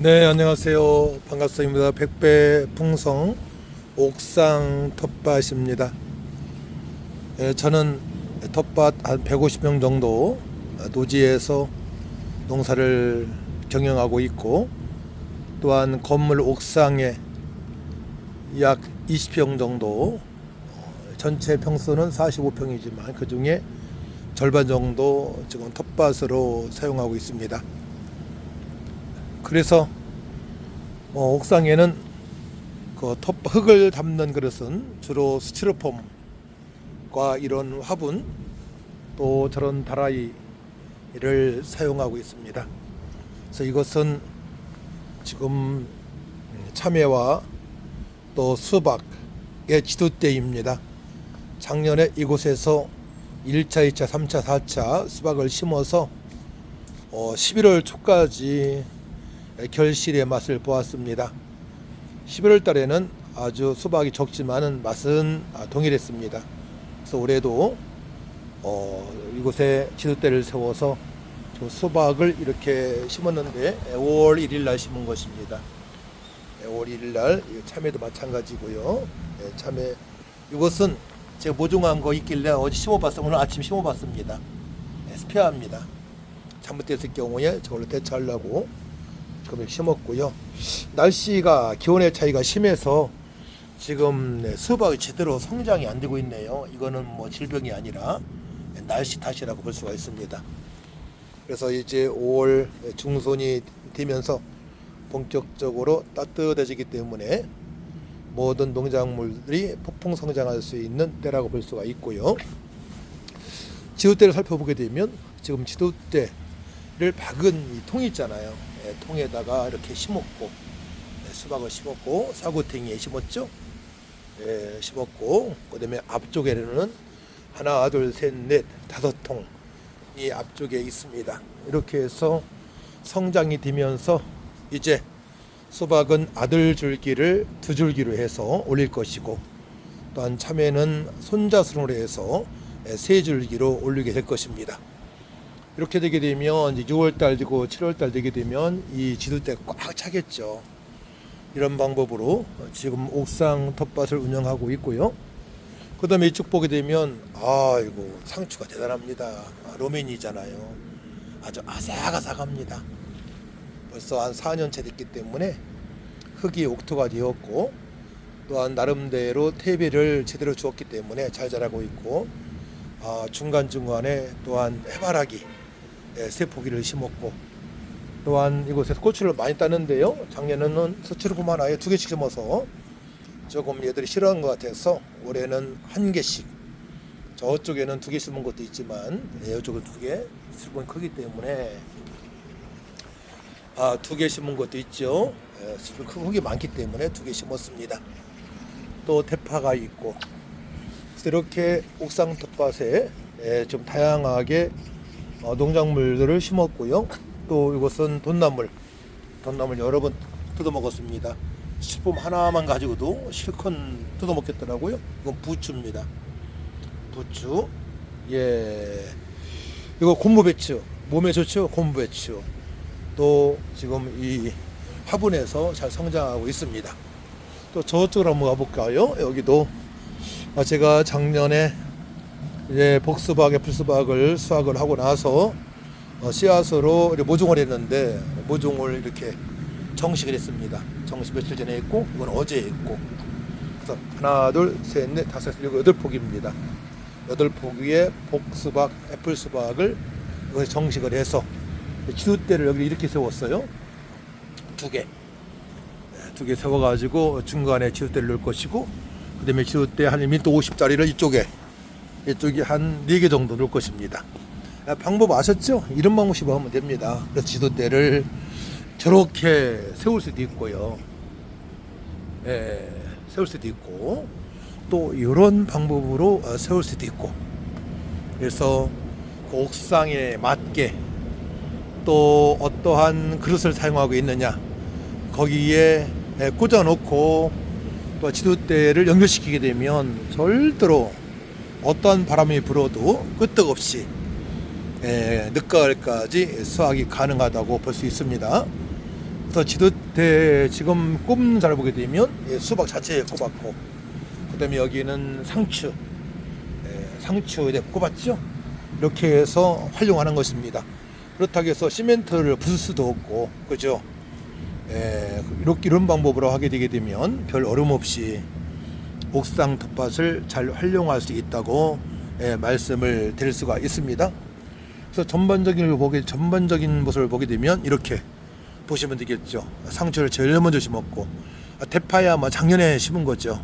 네, 안녕하세요. 반갑습니다. 백배 풍성 옥상 텃밭입니다. 예, 저는 텃밭 한 150평 정도 노지에서 농사를 경영하고 있고 또한 건물 옥상에 약 20평 정도 어, 전체 평수는 45평이지만 그 중에 절반 정도 지금 텃밭으로 사용하고 있습니다. 그래서 어, 옥상에는 그 텃, 흙을 담는 그릇은 주로 스티로폼과 이런 화분 또 저런 다라이를 사용하고 있습니다. 그래서 이것은 지금 참외와 또 수박의 지도대입니다. 작년에 이곳에서 1차, 2차, 3차, 4차 수박을 심어서 어, 11월 초까지 결실의 맛을 보았습니다. 11월 달에는 아주 수박이 적지만은 맛은 아, 동일했습니다. 그래서 올해도 어, 이곳에 지도대를 세워서 저 수박을 이렇게 심었는데 5월 1일 날 심은 것입니다. 5월 1일 날이 참외도 마찬가지고요. 예, 참외 이것은 제가 모종한 거 있길래 어제 심어봤어 오늘 아침 심어봤습니다. 예, 스페어합니다. 잘못됐을 경우에 저걸로 대처하려고 지 금 이렇게 심었고요. 날씨가 기온의 차이가 심해서 지금 네, 수박이 제대로 성장이 안 되고 있네요. 이거는 뭐 질병이 아니라 날씨 탓이라고 볼 수가 있습니다. 그래서 이제 5월 중순이 되면서 본격적으로 따뜻해지기 때문에 모든 농작물들이 폭풍 성장할 수 있는 때라고 볼 수가 있고요. 지도대를 살펴보게 되면 지금 지도대를 박은 이 통이 있잖아요. 예, 통에다가 이렇게 심었고 예, 수박을 심었고 사구탱이에 심었죠. 예, 심었고 그다음에 앞쪽에는 하나, 둘, 셋, 넷, 다섯 통이 앞쪽에 있습니다. 이렇게 해서 성장이 되면서 이제 수박은 아들 줄기를 두 줄기로 해서 올릴 것이고 또한 참외는 손자순으로 해서 세 줄기로 올리게 될 것입니다. 이렇게 되게 되면 이제 6월 달 되고 7월 달 되게 되면 이 지도대 꽉 차겠죠. 이런 방법으로 지금 옥상 텃밭을 운영하고 있고요. 그 다음에 이쪽 보게 되면 아이고 상추가 대단합니다. 아, 로맨이잖아요. 아주 아삭아삭합니다. 벌써 한 4년째 됐기 때문에 흙이 옥토가 되었고 또한 나름대로 퇴비를 제대로 주었기 때문에 잘 자라고 있고 아, 중간중간에 또한 해바라기 예, 세 포기를 심었고 또한 이곳에서 고추를 많이 따는데요 작년에는 스티로폼 하나에 두 개씩 심어서 조금 얘들이 싫어한 것 같아서 올해는 한 개씩 저쪽에는 두 개 심은 것도 있지만 예, 이쪽은 두개 스티로폼이 크기 때문에 아, 두 개 심은 것도 있죠. 예, 큰 흙이 많기 때문에 두 개 심었습니다. 또 대파가 있고 이렇게 옥상 텃밭에 예, 좀 다양하게 어, 농작물들을 심었고요. 또 이것은 돈나물, 돈나물 여러 번 뜯어 먹었습니다. 식품 하나만 가지고도 실컷 뜯어 먹겠더라고요. 이건 부추입니다. 부추, 예, 이거 곤무 배추, 몸에 좋죠. 곤무 배추. 또 지금 이 화분에서 잘 성장하고 있습니다. 또 저쪽으로 한번 가볼까요? 여기도 아, 제가 작년에 이제 복수박, 애플수박을 수확을 하고 나서 어, 씨앗으로 모종을 했는데 모종을 이렇게 정식을 했습니다. 정식 며칠 전에 했고 이건 어제 했고 그래서 하나, 둘, 셋, 넷, 다섯, 일곱, 여덟 폭입니다. 여덟 폭 위에 복수박, 애플수박을 정식을 해서 지도대를 여기 이렇게 세웠어요. 두 개. 네, 두개 세워가지고 중간에 지도대를 넣을 것이고, 그 다음에 지도대 한 1m 50짜리를 이쪽에, 이쪽에 한 네 개 정도 넣을 것입니다. 아, 방법 아셨죠? 이런 방법으로 하면 됩니다. 그래서 지도대를 저렇게 세울 수도 있고요. 예, 세울 수도 있고, 또 이런 방법으로 어, 세울 수도 있고, 그래서 그 옥상에 맞게 또 어떠한 그릇을 사용하고 있느냐 거기에 꽂아 놓고 또 지도대를 연결시키게 되면 절대로 어떠한 바람이 불어도 끄떡없이 에, 늦가을까지 수확이 가능하다고 볼 수 있습니다. 그래서 지도대 지금 꼽는 잘 보게 되면 예, 수박 자체에 꼽았고 그다음에 여기는 상추 예, 상추에 꼽았죠. 이렇게 해서 활용하는 것입니다. 그렇다고 해서 시멘트를 부술 수도 없고 그죠. 예, 이렇게 이런 방법으로 하게 되게 되면 별 어려움 없이 옥상 텃밭을 잘 활용할 수 있다고 예, 말씀을 드릴 수가 있습니다. 그래서 전반적인 걸 보게 전반적인 모습을 보게 되면 이렇게 보시면 되겠죠. 상추를 제일 먼저 심었고 아, 대파야 뭐 작년에 심은 거죠.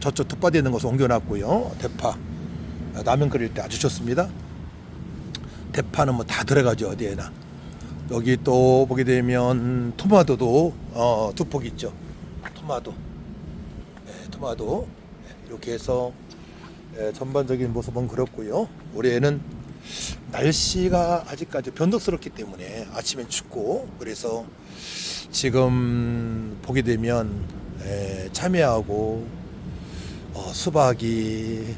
저쪽 텃밭에 있는 것을 옮겨놨고요. 대파 아, 라면 끓일 때 아주 좋습니다. 대파는 뭐 다 들어가죠 어디에나. 여기 또 보게 되면 토마토도 어, 두 폭 있죠. 토마토, 네, 이렇게 해서 예, 전반적인 모습은 그렇고요. 올해는 날씨가 아직까지 변덕스럽기 때문에 아침엔 춥고 그래서 지금 보게 되면 에, 참외하고 어, 수박이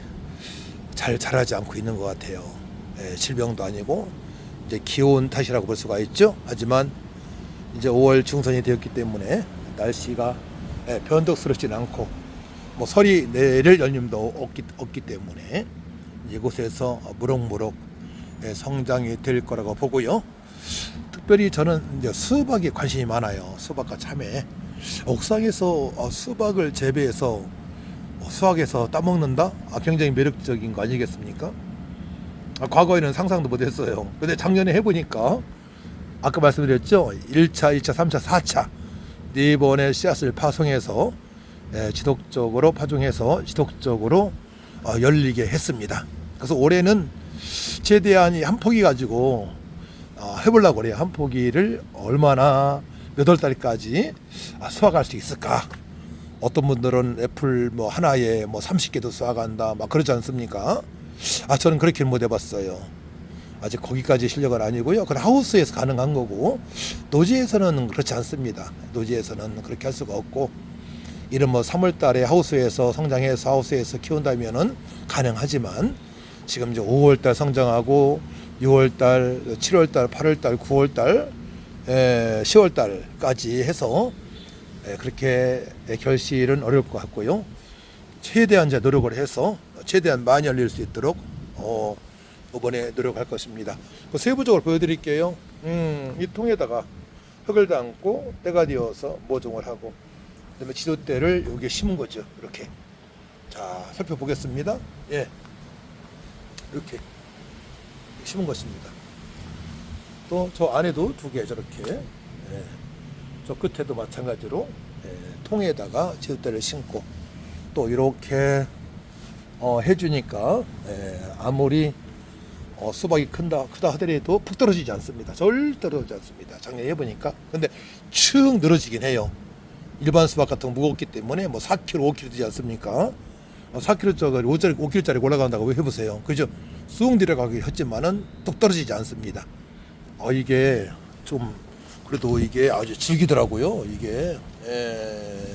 잘 자라지 않고 있는 것 같아요. 에, 질병도 아니고 이제 기온 탓이라고 볼 수가 있죠. 하지만 이제 5월 중선이 되었기 때문에 날씨가 에, 변덕스럽진 않고 뭐 설이 내릴 연림도 없기, 없기 때문에 이곳에서 무럭무럭 예, 성장이 될 거라고 보고요. 특별히 저는 이제 수박에 관심이 많아요. 수박과 참외. 옥상에서 어, 수박을 재배해서 어, 수학에서 따먹는다? 아, 굉장히 매력적인 거 아니겠습니까? 아, 과거에는 상상도 못했어요. 근데 작년에 해보니까 아까 말씀드렸죠. 1차, 2차, 3차, 4차 네 번의 씨앗을 파송해서 예, 지속적으로 파종해서 지속적으로 어, 열리게 했습니다. 그래서 올해는 최대한 이한 포기 가지고 어, 해보려고 그래요. 한 포기를 얼마나 몇 월 달까지 아, 수확할 수 있을까? 어떤 분들은 애플 뭐 하나에 뭐 30개도 수확한다 막 그러지 않습니까? 아 저는 그렇게 못 해봤어요. 아직 거기까지 실력은 아니고요. 그건 하우스에서 가능한 거고 노지에서는 그렇지 않습니다. 노지에서는 그렇게 할 수가 없고 이런 뭐 3월 달에 하우스에서 성장해서 하우스에서 키운다면은 가능하지만 지금 이제 5월 달 성장하고 6월 달, 7월 달, 8월 달, 9월 달, 에, 10월 달까지 해서 에, 그렇게 결실은 어려울 것 같고요. 최대한 이제 노력을 해서 최대한 많이 열릴 수 있도록 어, 이번에 노력할 것입니다. 그 세부적으로 보여드릴게요. 음, 이 통에다가 흙을 담고 때가 되어서 모종을 하고 그다음에 지도대를 여기에 심은 거죠. 이렇게 자 살펴보겠습니다. 예, 이렇게 심은 것입니다. 또 저 안에도 두 개 저렇게 예, 저 끝에도 마찬가지로 예, 통에다가 지도대를 심고 또 이렇게 어, 해주니까 예, 아무리 어, 수박이 큰다 크다 하더라도 푹 떨어지지 않습니다. 절대 떨어지지 않습니다. 작년에 해보니까 근데 축 늘어지긴 해요. 일반 수박 같은 거 무겁기 때문에 뭐 4kg, 5kg 되지 않습니까? 4kg짜리, 5짜리, 5kg짜리 올라간다고 왜 해보세요. 그죠? 쑥 내려가기 했지만은 뚝 떨어지지 않습니다. 어, 이게 좀 그래도 이게 아주 즐기더라고요. 이게 에,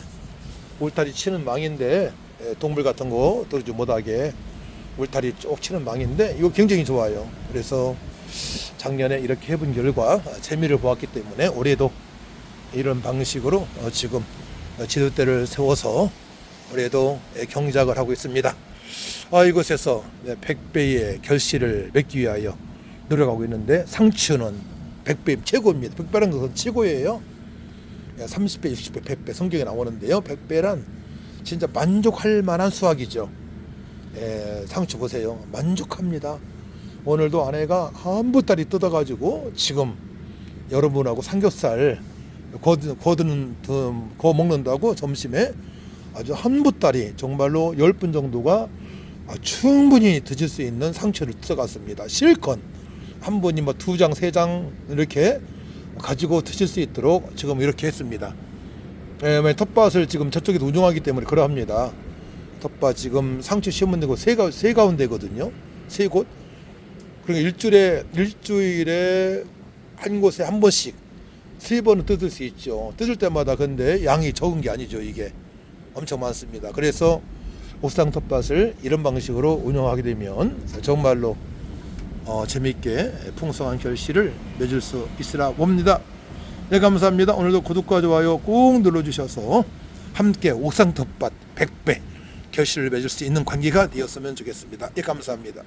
울타리 치는 망인데 에, 동물 같은 거 떨어지지 못하게 울타리 쭉 치는 망인데 이거 굉장히 좋아요. 그래서 작년에 이렇게 해본 결과 재미를 보았기 때문에 올해도 이런 방식으로 어, 지금 지도대를 세워서 올해도 경작을 하고 있습니다. 아, 이곳에서 100배의 결실을 맺기 위하여 노력하고 있는데 상추는 100배 최고입니다. 100배라는 것은 최고예요. 30배, 60배, 100배 성경에 나오는데요. 100배란 진짜 만족할 만한 수확이죠. 예, 상추 보세요. 만족합니다. 오늘도 아내가 한 보따리 뜯어가지고 지금 여러분하고 삼겹살 거드, 거드는 거 먹는다고 점심에 아주 한 보따리 정말로 10분 정도가 아, 충분히 드실 수 있는 상추를 뜯어갔습니다. 실컷 한 분이 뭐 두 장, 세 장 이렇게 가지고 드실 수 있도록 지금 이렇게 했습니다. 예, 뭐 텃밭을 지금 저쪽에도 운영하기 때문에 그러합니다. 텃밭 지금 상추 심은 데고 세, 가, 세 가운데거든요. 세 곳. 그러니까 일주일에 일주일에 한 곳에 한 번씩 세 번은 뜯을 수 있죠. 뜯을 때마다 근데 양이 적은 게 아니죠. 이게 엄청 많습니다. 그래서 옥상 텃밭을 이런 방식으로 운영하게 되면 정말로 어, 재미있게 풍성한 결실을 맺을 수 있으라 봅니다. 예, 감사합니다. 오늘도 구독과 좋아요 꾹 눌러주셔서 함께 옥상 텃밭 100배 결실을 맺을 수 있는 관계가 되었으면 좋겠습니다. 예, 감사합니다.